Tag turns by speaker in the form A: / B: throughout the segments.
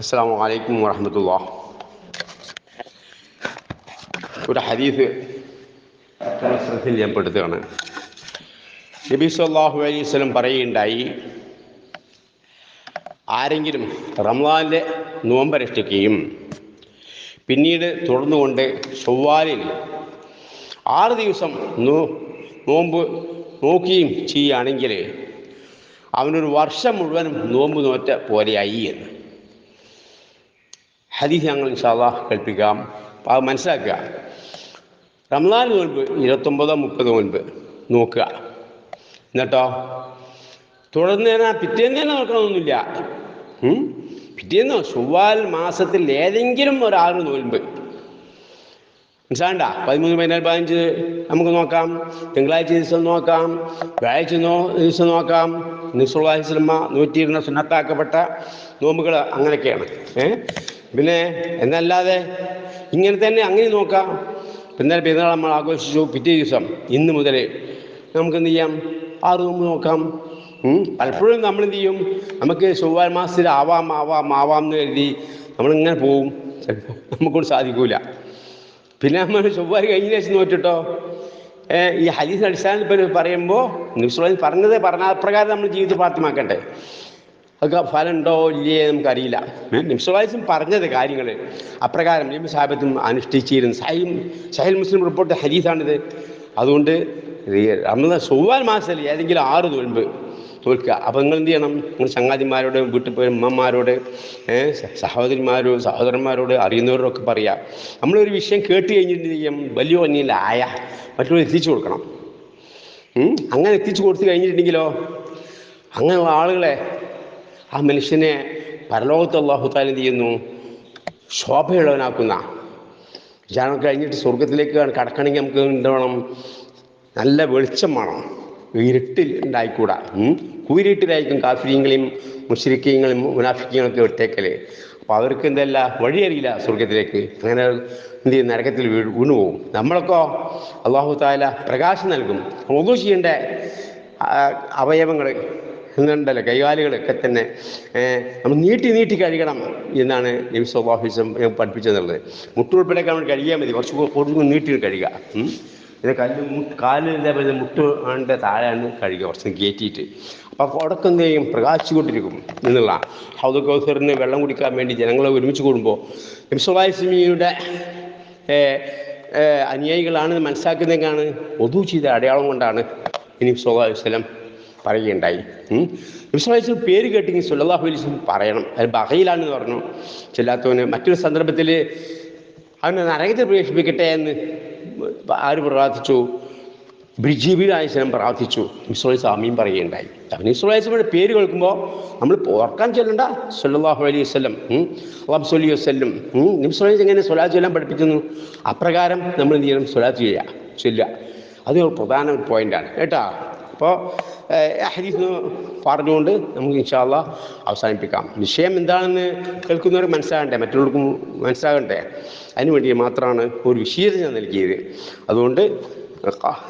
A: അസ്സാം വലൈക്കും വറഹമത്തുള്ള ഒരു ഹദീസ് ശ്രദ്ധയിൽ ഞാൻ പെടുത്തുകയാണ്. നബി സല്ലാഹു അലൈഹി സ്വലം പറയുകയുണ്ടായി ആരെങ്കിലും റംലാലിന്റെ നോമ്പ് രക്ഷിക്കുകയും പിന്നീട് തുടർന്നുകൊണ്ട് ചൊവ്വാലിൽ ആറ് ദിവസം നോ നോമ്പ് നോക്കുകയും ചെയ്യുകയാണെങ്കിൽ അവനൊരു വർഷം മുഴുവനും നോമ്പ് നോറ്റ പോലെയായി എന്ന്. ഹദീസ് ഞങ്ങൾ ഇൻഷാല്ല കൽപ്പിക്കാം അപ്പോൾ അത് മനസ്സിലാക്കുക. റംലാൻ നോൻപ് ഇരുപത്തൊമ്പതോ മുപ്പതോ നോൻപ് നോക്കുക. എന്നിട്ടോ? തുടർന്ന് പിറ്റേന്ന് തന്നെ നോക്കണമെന്നൊന്നുമില്ല പിറ്റേന്ന്? ചൊവ്വാൽ മാസത്തിൽ ഏതെങ്കിലും ഒരാറ് നോൻപ് മനസ്സിലാണ്ട പതിമൂന്ന് പതിനാല് പതിനഞ്ച് നമുക്ക് നോക്കാം. തിങ്കളാഴ്ച ദിവസം നോക്കാം. വ്യാഴാഴ്ച ദിവസം നോക്കാം. നിസുള്ള നൂറ്റി ഇരുന്ന സുന്നത്താക്കപ്പെട്ട നോമ്പുകൾ അങ്ങനെയൊക്കെയാണ്. ഏ? പിന്നെ എന്നല്ലാതെ ഇങ്ങനെ തന്നെ അങ്ങനെ നോക്കാം. പിന്നെ പെരുന്നാൾ നമ്മൾ ആഘോഷിച്ചു പിറ്റേ ദിവസം ഇന്ന് മുതൽ നമുക്ക് എന്ത് ചെയ്യാം? ആറ് നോമ്പ് നോക്കാം. പലപ്പോഴും നമ്മൾ എന്ത് ചെയ്യും? നമുക്ക് ചൊവ്വാൽ മാസത്തിൽ ആവാം ആവാം ആവാം എന്ന് കരുതി നമ്മളിങ്ങനെ പോവും. ചിലപ്പോൾ നമുക്കൊണ്ട് സാധിക്കൂല. പിന്നെ നമ്മൾ ചൊവ്വാൽ കഴിഞ്ഞ ശേഷം നോറ്റിട്ടോ? ഈ ഹദീസിന് അടിസ്ഥാനത്തിൽ പറയുമ്പോൾ നിസ്വലം പറഞ്ഞത് പറഞ്ഞ പ്രകാരം നമ്മൾ ജീവിതത്തിൽ പ്രാപ്തമാക്കണ്ടേ അതൊക്കെ ഫലം ഉണ്ടോ ഇല്ലേ നമുക്കറിയില്ല. നിംസുവാസം പറഞ്ഞത് കാര്യങ്ങൾ. അപ്രകാരം നബി സാഹിബത്തും അനുഷ്ഠിച്ചിരുന്നു സഹിം സഹിൽ മുസ്ലിം റിപ്പോർട്ട് ഹരീസാണിത് അതുകൊണ്ട് അന്ന് ചൊവ്വാൽ മാസത്തിൽ ഏതെങ്കിലും ആറ് നോൽമ്പ് തോൽക്കുക. അപ്പോൾ നിങ്ങൾ എന്ത് ചെയ്യണം? നിങ്ങൾ ചങ്ങാതിമാരോട് വീട്ടിൽ പോയ അമ്മമാരോട് സഹോദരിമാരോ സഹോദരന്മാരോട് അറിയുന്നവരോടൊക്കെ പറയുക നമ്മളൊരു വിഷയം കേട്ട് കഴിഞ്ഞിട്ട് ചെയ്യാം? വലിയ ഒന്നില്ല ആയ. മറ്റുള്ളവർ എത്തിച്ചു കൊടുക്കണം? അങ്ങനെ എത്തിച്ചു കൊടുത്തു കഴിഞ്ഞിട്ടുണ്ടെങ്കിലോ? അങ്ങനെയുള്ള ആളുകളെ ആ മനുഷ്യനെ പരലോകത്ത് അള്ളാഹു താല എന്ത് ചെയ്യുന്നു? ശോഭയുള്ളവനാക്കുന്ന. വിചാരണം കഴിഞ്ഞിട്ട് സ്വർഗത്തിലേക്ക് കടക്കണമെങ്കിൽ നമുക്ക് ഉണ്ടാവണം നല്ല വെളിച്ചം വേണം. ഇരുട്ടിൽ ഉണ്ടായിക്കൂടാ? കൂരിട്ടിലായിരിക്കും കാഫിര്യങ്ങളെയും മുഷരിക്കങ്ങളെയും മുനാഫിക്കങ്ങളൊക്കെ ഒറ്റേക്കൽ അപ്പോൾ അവർക്ക് എന്തല്ല? വഴിയറിയില്ല സ്വർഗത്തിലേക്ക് അങ്ങനെ എന്ത് ചെയ്യും? നരകത്തിൽ വീണ് വീണു പോകും നമ്മളൊക്കെ അള്ളാഹു താല പ്രകാശം നൽകും. ഒന്നും ചെയ്യേണ്ട? അവയവങ്ങൾ എന്നുണ്ടല്ലോ കൈകാലുകളൊക്കെ തന്നെ നമ്മൾ നീട്ടി നീട്ടി കഴുകണം എന്നാണ് നബി സ്വഭാവിസം പഠിപ്പിച്ചതുള്ളത്. മുട്ടുൾപ്പെടെയൊക്കെ നമ്മൾ കഴുകിയാൽ മതി കുറച്ച് കൂ- കൂടുതൽ നീട്ടി കഴുകുക പിന്നെ കല്ല് കാൽ ഇതേപോലെ മുട്ട് ആണ്ട് താഴെയാണ് കഴുകുക കുറച്ച് കയറ്റിയിട്ട്. അപ്പോൾ അവിടൊക്കെ എന്ത് ചെയ്യും? പ്രകാശിച്ചുകൊണ്ടിരിക്കും എന്നുള്ള ഹൗദ് കൗസറിന് വെള്ളം കുടിക്കാൻ വേണ്ടി ജനങ്ങളെ ഒരുമിച്ച് കൂടുമ്പോൾ നബി അനുയായികളാണെന്ന് അനുയായികളാണ് മനസ്സിലാക്കുന്നതൊക്കെയാണ് ഒതു ചെയ്ത അടയാളം കൊണ്ടാണ് ഇനി സ്വഭാവ വസ്ലം പറയുകയുണ്ടായി. വിശ്വാസം പേര് കേട്ടെങ്കിൽ സുല്ലാഹു അലൈസ് പറയണം. അത് ബഹയിലാണെന്ന് പറഞ്ഞു. ചെല്ലാത്തവന് മറ്റൊരു സന്ദർഭത്തിൽ അവനെ നരകത്തിൽ പ്രവേശിപ്പിക്കട്ടെ എന്ന് ആര് പ്രാർത്ഥിച്ചു? ബ്രിജീബിലായ സ്വലം പ്രാർത്ഥിച്ചു. ഇസ്രോയി ആമീൻ പറയുകയുണ്ടായി. അവൻ ഇസ്രോയി സ്വാമിയുടെ പേര് കേൾക്കുമ്പോൾ നമ്മൾ ഓർക്കാൻ ചെല്ലണ്ട. സല്ലാഹു അലൈഹി വസ്ലം അള്ളാഹ് സൊല്ലി വസ്ലം നിംസ്വലി എങ്ങനെ സ്വലാത്ത് ചൊല്ലാൻ പഠിപ്പിക്കുന്നു? അപ്രകാരം നമ്മൾ എന്ത് ചെയ്യണം? സ്വലാത്ത് ചെയ്യുക. ചൊല്ലുക. അത് പ്രധാന പോയിന്റാണ് കേട്ടോ? അപ്പോൾ ഹരീസ് പറഞ്ഞുകൊണ്ട് നമുക്ക് ഇൻഷാല്ല അവസാനിപ്പിക്കാം. വിഷയം എന്താണെന്ന് കേൾക്കുന്നവർ മനസ്സിലാകണ്ടേ? മറ്റുള്ളവർക്കും മനസ്സിലാകണ്ടേ? അതിനുവേണ്ടി മാത്രമാണ് ഒരു വിശീലത ഞാൻ നൽകിയത്. അതുകൊണ്ട്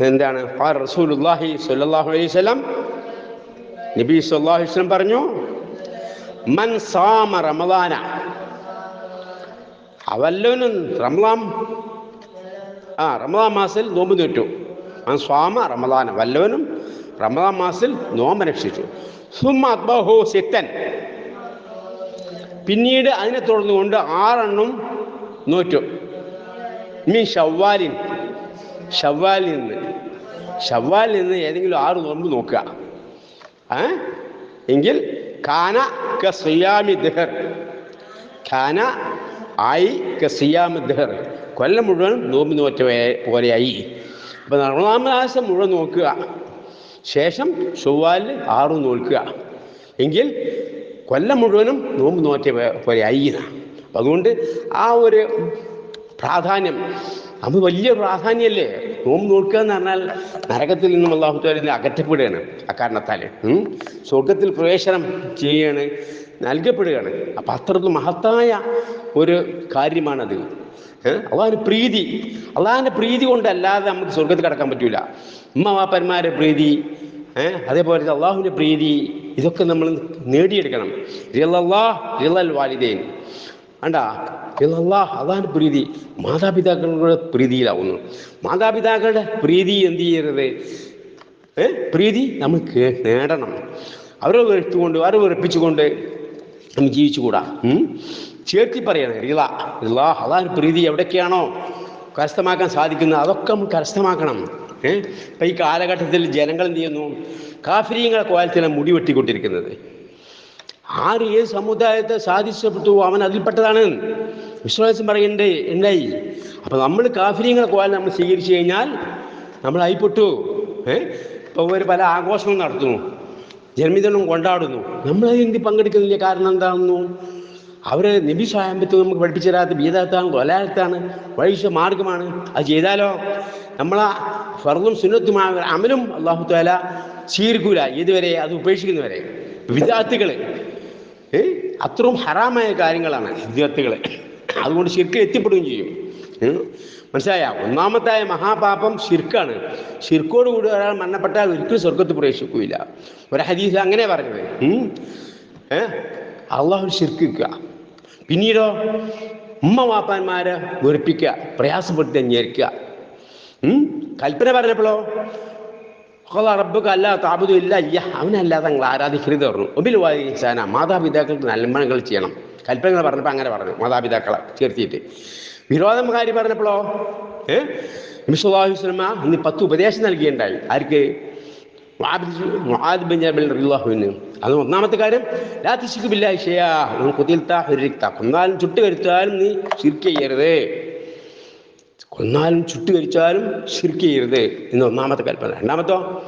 A: എന്താണ്? റസൂലുല്ലാഹി സ്വല്ലല്ലാഹു അലൈഹി വസല്ലം നബി സല്ലാഹു വസല്ലം പറഞ്ഞു മൻ സാമ റമദാന അവല്ലവനും റമദാൻ ആ റമദാൻ മാസത്തിൽ നോമ്പ് നോറ്റു. മൻ സ്വാമ റമദാന വല്ലവനും റമദാൻ മാസത്തിൽ നോമ്പ് രക്ഷിച്ചു സുമ്മഹു സിത്തൻ. പിന്നീട് അതിനെ തുടർന്നുകൊണ്ട് ആറെണ്ണം നോറ്റു. മീൻ ഷവ്വാലിൻ. ഷവ്വാലിൽ നിന്ന്. ഷവ്വാലിൽ നിന്ന് ഏതെങ്കിലും ആറ് നോമ്പ് നോക്കുക. എങ്കിൽ കാന കസിയാമി സിയാമി ദഹർ. ഖാന ആയി കസിയാമി ദഹർ. കൊല്ലം മുഴുവൻ നോമ്പ് നോറ്റ പോലെയായി. അപ്പം റമദാമാസം മുഴുവൻ നോക്കുക. ശേഷം ചൊവ്വാലിൽ ആറ് നോൽക്കുക. എങ്കിൽ കൊല്ലം മുഴുവനും നോമ്പ് നോറ്റ പോലെ എന്നാണ് അതുകൊണ്ട് ആ ഒരു പ്രാധാന്യം അത് വലിയ പ്രാധാന്യമല്ലേ? നോമ്പ് നോക്കുക എന്ന് പറഞ്ഞാൽ നരകത്തിൽ നിന്നും അള്ളാഹുത്താലിന് അകറ്റപ്പെടുകയാണ് അക്കാരണത്താൽ. സ്വർഗത്തിൽ പ്രവേശനം ചെയ്യുകയാണ് നൽകപ്പെടുകയാണ്. അപ്പം അത്രത്തും മഹത്തായ ഒരു കാര്യമാണത്. അള്ളാഹിന് പ്രീതി. അള്ളാഹിന്റെ പ്രീതി കൊണ്ടല്ലാതെ നമുക്ക് സ്വർഗത്തിൽ കടക്കാൻ പറ്റൂല. ഉമ്മ വാപ്പന്മാരുടെ പ്രീതി ഏഹ് അതേപോലെ അള്ളാഹുവിന്റെ പ്രീതി ഇതൊക്കെ നമ്മൾ നേടിയെടുക്കണം. റിയല്ലാ വാലിദേൻ. അണ്ടാ അതാണ് പ്രീതി. മാതാപിതാക്കളുടെ പ്രീതിയിലാവുന്നു. മാതാപിതാക്കളുടെ പ്രീതി എന്ത് ചെയ്യരുത്? പ്രീതി നമുക്ക് നേടണം. അവരെ വെറുത്തുകൊണ്ട് അവരെ വെറുപ്പിച്ചുകൊണ്ട് നമ്മൾ ജീവിച്ചുകൂടാ? ചേർത്തി പറയണം റിള റിള അതാണ് പ്രീതി എവിടെയൊക്കെയാണോ കരസ്ഥമാക്കാൻ സാധിക്കുന്നത് അതൊക്കെ നമുക്ക് കരസ്ഥമാക്കണം. ഏ? ഇപ്പം ഈ കാലഘട്ടത്തിൽ ജനങ്ങൾ എന്ത് ചെയ്യുന്നു? കാഫിരിയങ്ങളെ കോലത്തിലാണ് മുടി വെട്ടിക്കൊണ്ടിരിക്കുന്നത്. ആര് ഏത് സമുദായത്തെ സാധിച്ചപ്പെട്ടു അവൻ അതിൽപ്പെട്ടതാണ്. വിശ്വാസം പറയണ്ടേ എന്തായി അപ്പം നമ്മൾ കാഫിരിയങ്ങളെ കോലം നമ്മൾ സ്വീകരിച്ചു കഴിഞ്ഞാൽ നമ്മൾ ആയിപ്പെട്ടു. ഏ? ഇപ്പോൾ ഒരു പല ആഘോഷങ്ങളും നടത്തുന്നു. ജന്മദിനം കൊണ്ടാടുന്നു. നമ്മൾ എന്ത് പങ്കെടുക്കുന്നില്ല? കാരണം എന്താണെന്നു? അവർ നബി സായമ്പത്ത് നമുക്ക് പഠിപ്പിച്ചു തരാത്ത ബീതാത്താണ് കൊലാലത്താണ് വഴിച്ച മാർഗമാണ്. അത് ചെയ്താലോ? നമ്മളാ ഫർദും സുന്നത്തുമായ അമലും അള്ളാഹു താല സ്വീകരിക്കൂല ഇതുവരെ അത് ഉപേക്ഷിക്കുന്നവരെ. വിദ്യാർത്ഥികൾ ഏ? അത്രയും ഹറാമായ കാര്യങ്ങളാണ് വിദ്യാർത്ഥികൾ അതുകൊണ്ട് ശിർക്ക് എത്തിപ്പെടുകയും ചെയ്യും. മനസ്സിലായ? ഒന്നാമത്തായ മഹാപാപം ശിർക്കാണ്. ശിർക്കോട് കൂടി ഒരാൾ മരണപ്പെട്ടാൽ ഒരിക്കലും സ്വർഗത്ത് പ്രവേശിക്കുകയില്ല ഒരു ഹദീസ് അങ്ങനെ പറഞ്ഞത്. ഉം. ഏ? അള്ളാഹു ശിർക്കുക പിന്നീടോ ഉമ്മ വാപ്പാന്മാരെ വെറുപ്പിക്കുക പ്രയാസപ്പെടുത്തി ഞെരിക്കുക? കൽപ്പന പറഞ്ഞപ്പോഴോ? റബ്ബക്ക് അല്ല താപതും ഇല്ല അയ്യ അവനല്ലാതെ നിങ്ങൾ ആരാധിക്കരുത് പറഞ്ഞു. ഒബിൽ വായിച്ചാന മാതാപിതാക്കൾക്ക് നന്മകൾ ചെയ്യണം. കൽപ്പനകൾ പറഞ്ഞപ്പോൾ അങ്ങനെ പറഞ്ഞു മാതാപിതാക്കളെ ചേർത്തിയിട്ട് വിരോധം കാര്യം പറഞ്ഞപ്പോഴോ? ഏ? മിസ്ലാഹുസ്ലമ ഇന്ന് പത്ത് ഉപദേശം നൽകിയിട്ടുണ്ടായി. ആർക്ക്? മുആദ് ബിൻ ജബൽ റളിയല്ലാഹുവിന് അത് ഒന്നാമത്തെ കാര്യം കൊന്നാലും ചുട്ട് കരിച്ചാലും നീ ശിർക്ക് ചെയ്യരുത്. കൊന്നാലും ചുട്ട് കരിച്ചാലും ശിർക്ക് ചെയ്യരുത് എന്ന് ഒന്നാമത്തെ കൽപ്പന. രണ്ടാമത്തോ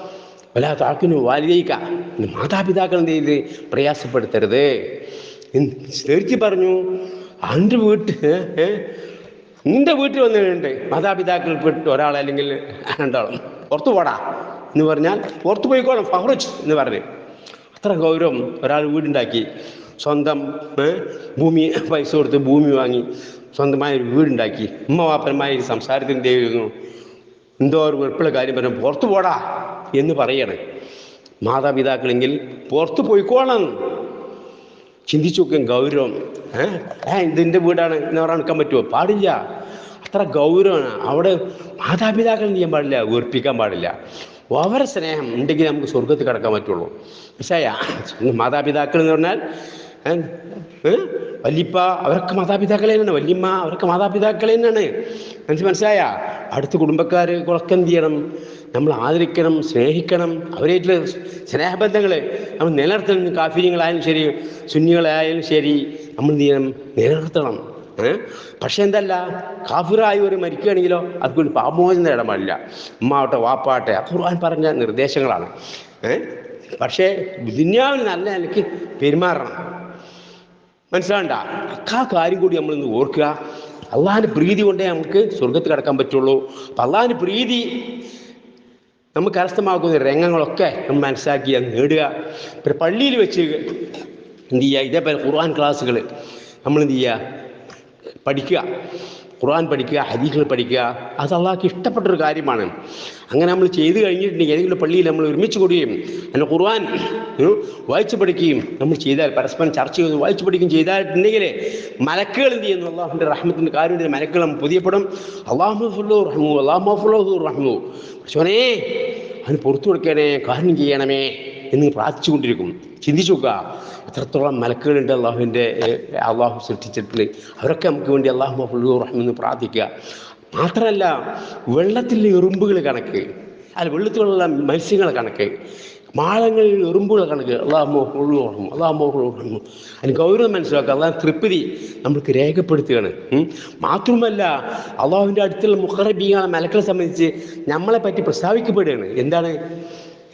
A: വല്ല താക്കിനു വാലിതയിക്ക മാതാപിതാക്കൾ എന്ത് ചെയ്ത്? പ്രയാസപ്പെടുത്തരുത്. ശരിക്കും പറഞ്ഞു അന്റെ വീട്ട് ഏ, ഏ, നിന്റെ വീട്ടിൽ വന്നിട്ടുണ്ട്. മാതാപിതാക്കൾ പെട്ട് ഒരാൾ അല്ലെങ്കിൽ രണ്ടാളും. പുറത്തു പോടാ എന്ന് പറഞ്ഞാൽ പുറത്തു പോയിക്കോളും ഫഹ്റുജ് എന്ന് പറഞ്ഞു. അത്ര ഗൗരവം ഒരാൾ വീടുണ്ടാക്കി. സ്വന്തം ഭൂമി പൈസ കൊടുത്ത് ഭൂമി വാങ്ങി സ്വന്തമായ ഒരു വീടുണ്ടാക്കി. ഉമ്മ വാപ്പന്മാർ സംസാരത്തിന് ചെയ്യുന്നു എന്തോ ഒരു വെറുപ്പുള്ള കാര്യം പറഞ്ഞു പുറത്തു പോടാ എന്ന് പറയണേ. മാതാപിതാക്കളെങ്കിൽ പുറത്തു പോയിക്കോളാം ചിന്തിച്ചു നോക്കും ഗൗരവം ഏ ഇതിന്റെ വീടാണ് എന്ന് നിൽക്കാൻ പറ്റുമോ? പാടില്ല. അത്ര ഗൗരവമാണ്. അവിടെ മാതാപിതാക്കൾ ചെയ്യാൻ പാടില്ല? വീർപ്പിക്കാൻ പാടില്ല. അവരെ സ്നേഹം ഉണ്ടെങ്കിൽ നമുക്ക് സ്വർഗത്തിൽ കിടക്കാൻ പറ്റുള്ളൂ. പക്ഷേ മാതാപിതാക്കൾ എന്ന് പറഞ്ഞാൽ വല്യപ്പ അവരൊക്കെ മാതാപിതാക്കളെ തന്നെയാണ്. വല്യമ്മ അവരൊക്കെ മാതാപിതാക്കളെ തന്നെയാണ്. മനസ്സിൽ മനസ്സിലായ? അടുത്ത കുടുംബക്കാർ ഒക്കെ എന്ത് ചെയ്യണം? നമ്മൾ ആദരിക്കണം സ്നേഹിക്കണം. അവരായിട്ടുള്ള സ്നേഹബന്ധങ്ങൾ നമ്മൾ നിലനിർത്തണം. കാഫിര്യങ്ങളായാലും ശരി സുന്നികളായാലും ശരി നമ്മൾ എന്ത് ചെയ്യണം? നിലനിർത്തണം? പക്ഷെ എന്തല്ല? കാഫിറായി ഒരു മരിക്കുകയാണെങ്കിലോ അതുകൊണ്ട് പാപമോചനം നേടാൻ പാടില്ല. ഉമ്മാവട്ടെ വാപ്പാട്ടെ ഖുർആൻ പറഞ്ഞ നിർദ്ദേശങ്ങളാണ്? പക്ഷേ ദുന്യാവിന് നല്ല നിലയ്ക്ക് പെരുമാറണം. മനസ്സിലാണ്ട അക്കാ കാര്യം കൂടി നമ്മൾ നമ്മളിന്ന് ഓർക്കുക. അള്ളാഹിന്റെ പ്രീതി കൊണ്ടേ നമുക്ക് സ്വർഗത്ത് കിടക്കാൻ പറ്റുള്ളൂ. അപ്പം അള്ളാഹിന്റെ പ്രീതി നമുക്ക് കരസ്ഥമാക്കുന്ന രംഗങ്ങളൊക്കെ നമ്മൾ മനസ്സിലാക്കി അത് നേടുക. പിന്നെ പള്ളിയിൽ വെച്ച് എന്ത് ചെയ്യുക? ഇതേപോലെ ഖുർആൻ ക്ലാസ്സുകൾ നമ്മൾ എന്ത് ചെയ്യുക? പഠിക്കുക. ഖുർആൻ പഠിക്കുക ഹദീസുകൾ പഠിക്കുക. അത് അള്ളാഹ്ക്ക് ഇഷ്ടപ്പെട്ടൊരു കാര്യമാണ്. അങ്ങനെ നമ്മൾ ചെയ്തു കഴിഞ്ഞിട്ടുണ്ടെങ്കിൽ ഏതെങ്കിലും പള്ളിയിൽ നമ്മൾ ഒരുമിച്ച് കൂടുകയും അങ്ങനെ ഖുർആൻ വായിച്ചു പഠിക്കുകയും നമ്മൾ ചെയ്താൽ പരസ്പരം ചർച്ച ചെയ്ത് വായിച്ചു പഠിക്കുകയും ചെയ്തായിട്ടുണ്ടെങ്കിൽ മലക്കുകൾ എന്ത് ചെയ്യുന്നു? അള്ളാഹുവിന്റെ റഹ്മത്തിന്റെ കാര്യം മലക്കുകൾ നമ്മൾ പുതിയപ്പെടും. അള്ളാഹു റഹ്മു അള്ളാഹു റഹ്മു പക്ഷേ അതിന് പുറത്തു കൊടുക്കണേ കാര്യം ചെയ്യണമേ. എന്ന് പ്രാർത്ഥിച്ചുകൊണ്ടിരിക്കും ചിന്തിച്ചു നോക്കുക എത്രത്തോളം മലക്കുകളുണ്ട് അള്ളാഹുവിന്റെ അള്ളാഹു സൃഷ്ടിച്ചിട്ടുണ്ട് അവരൊക്കെ നമുക്ക് വേണ്ടി അള്ളാഹു ഫുള്ളു റഹ്മെന്ന് പ്രാർത്ഥിക്കുക. മാത്രമല്ല വെള്ളത്തിലെ എറുമ്പുകൾ കണക്ക് അല്ല വെള്ളത്തിലുള്ള മത്സ്യങ്ങൾ കണക്ക് മാളങ്ങളിൽ എറുമ്പുകൾ കണക്ക്. അള്ളാഹു ഫുള്ളു അതിന് ഗൗരവം മനസ്സിലാക്കുക അള്ളാഹ് തൃപ്തി നമ്മൾക്ക് രേഖപ്പെടുത്തുകയാണ്. മാത്രമല്ല അള്ളാഹുവിന്റെ അടുത്തുള്ള മുഹറബിയാണ് മലക്കളെ സംബന്ധിച്ച് നമ്മളെ പറ്റി പ്രസ്താവിക്കപ്പെടുകയാണ്. എന്താണ്?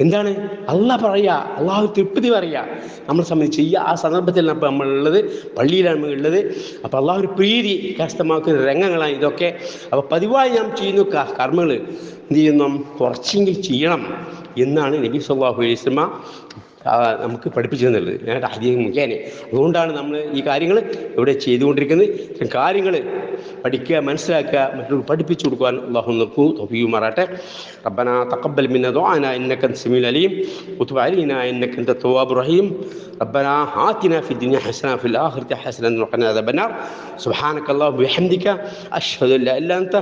A: എന്താണ്? അല്ല പറയുക അള്ളാഹു തൃപ്തി പറയുക നമ്മളെ സംബന്ധിച്ച് ഈ ആ സന്ദർഭത്തിൽ നമ്മൾ നമ്മളുള്ളത് പള്ളിയിലാണ് ഉള്ളത് അപ്പോൾ അള്ളാഹു ഒരു പ്രീതി കരസ്ഥമാക്കുന്ന രംഗങ്ങളാണ് ഇതൊക്കെ. അപ്പോൾ പതിവായി നാം ചെയ്യുന്ന കർമ്മങ്ങൾ എന്ത് ചെയ്യുന്നു? കുറച്ചെങ്കിൽ ചെയ്യണം എന്നാണ് നബി സല്ലാഹു അലൈസ്മ നമുക്ക് പഠിപ്പിച്ചു തന്നുള്ളത് ഞാൻ ഹദീസ് മുഖേന. അതുകൊണ്ടാണ് നമ്മൾ ഈ കാര്യങ്ങൾ ഇവിടെ ചെയ്തുകൊണ്ടിരിക്കുന്നത്. കാര്യങ്ങൾ പഠിക്കുക മനസ്സിലാക്കുക മറ്റുള്ളവർ പഠിപ്പിച്ചു കൊടുക്കുവാൻ അള്ളാഹു നമുക്ക് തൊപ്പിയുമാറാട്ടെ ربنا تقبل منا دعانا انك انت السميع العليم وتب علينا انك انت التواب الرحيم ربنا آتنا في الدنيا حسنه وفي الاخره حسنه وقنا عذاب النار سبحانك اللهم وبحمدك اشهد ان لا اله الا انت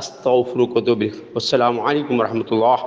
A: استغفرك واتوب اليك والسلام عليكم ورحمه الله